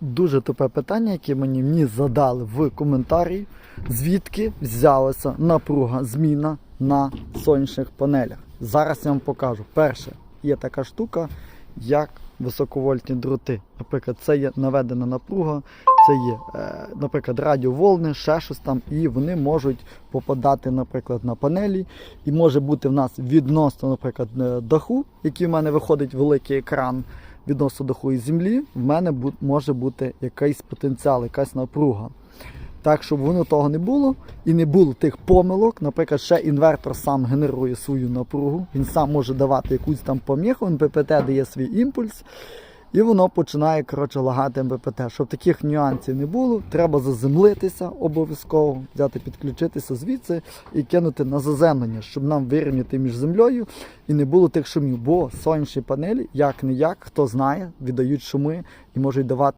дуже тупе питання, яке мені, мені задали в коментарі, звідки взялася напруга зміна на сонячних панелях. Зараз я вам покажу. Перше, є така штука, як високовольтні дроти. Наприклад, це є наведена напруга, це є, е, наприклад, радіоволни, ще щось там, і вони можуть попадати, наприклад, на панелі. І може бути в нас відносно, наприклад, е, даху, який в мене виходить великий екран відносно і землі, в мене може бути якийсь потенціал, якась напруга. Так, щоб воно того не було і не було тих помилок. Наприклад, ще інвертор сам генерує свою напругу, він сам може давати якусь там поміху, НППТ дає свій імпульс, і воно починає коротше, лагати МППТ. Щоб таких нюансів не було, треба заземлитися обов'язково, взяти, підключитися звідси і кинути на заземлення, щоб нам вирівняти між землею і не було тих шумів. Бо сонячні панелі, як не як, хто знає, віддають шуми і можуть давати.